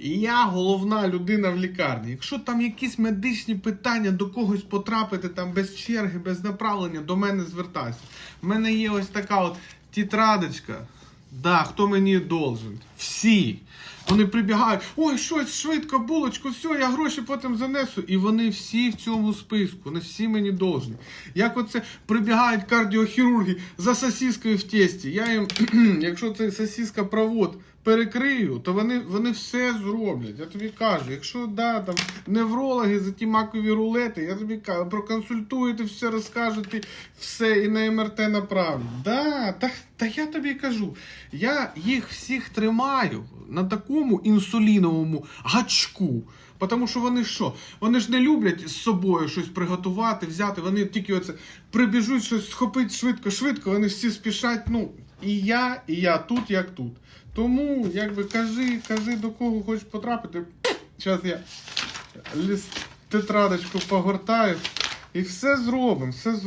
Я головна людина в лікарні. Якщо там якісь медичні питання до когось потрапити там без черги, без направлення, до мене звертайся. У мене є ось така от тітрадочка. Да, хто мені должен? Всі. Вони прибігають, ой, щось швидко, булочку, все, я гроші потім занесу. І вони всі в цьому списку, вони всі мені должні. Як оце прибігають кардіохірурги за сосіскою в тесті. Я їм, якщо це сосіска провод перекрию, то вони, вони все зроблять. Я тобі кажу, якщо да, там неврологи за ті макові рулети, я тобі кажу, проконсультуєте, все розкажете, все і на МРТ направлю. Да, та, та я тобі кажу, я їх всіх тримаю на такому інсуліновому гачку. Тому що вони що? Вони ж не люблять з собою щось приготувати, взяти. Вони тільки оце прибіжуть щось схопити швидко, швидко, вони всі спішать. Ну, і я, і я тут, як тут. Тому, якби кажи, кажи до кого хочеш потрапити. Зараз я лист, тетрадочку погортаю і все зробимо, все зробимо.